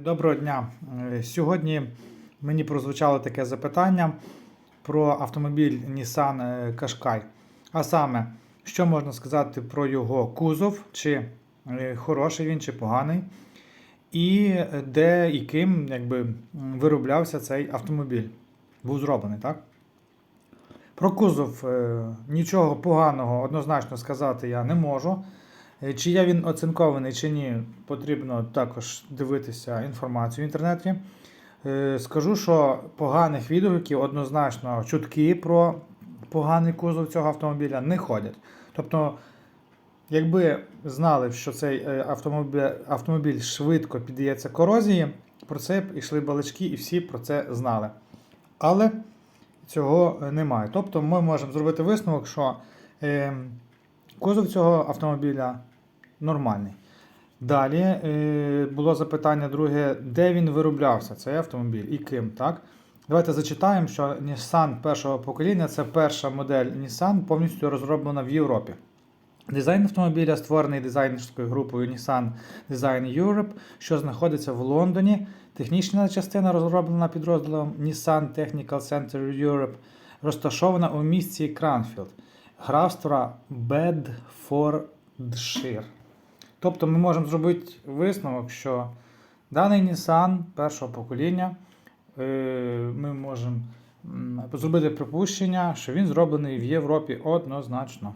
Доброго дня. Е, Сьогодні мені прозвучало таке запитання про автомобіль Nissan е, Qashqai. А саме, що можна сказати про його кузов, чи е, хороший він, чи поганий, і де і ким якби, вироблявся цей автомобіль. Був зроблений, так? Про кузов нічого поганого однозначно сказати я не можу. Е, Чи є він оцинкований чи ні, потрібно також дивитися інформацію в інтернеті. Е, Скажу, що поганих відгуків однозначно чутки про поганий кузов цього автомобіля не ходять. Тобто, якби знали, що цей е, автомобіль, автомобіль швидко піддається корозії, про це б йшли балачки і всі про це знали. Але цього немає. Тобто ми можемо зробити висновок, що е, кузов цього автомобіля нормальний. Далі е, було запитання друге, де він вироблявся, цей автомобіль і ким. Так? Давайте зачитаємо, що Nissan першого покоління це перша модель Nissan, повністю розроблена в Європі. Дизайн автомобіля створений дизайнерською групою Nissan Design Europe, що знаходиться в Лондоні. Технічна частина розроблена підрозділом Nissan Technical Center Europe, розташована у місті Кранфілд, графства Бедфордшир. Тобто ми можемо зробити висновок, що даний Nissan першого покоління е, ми можемо зробити припущення, що він зроблений в Європі однозначно.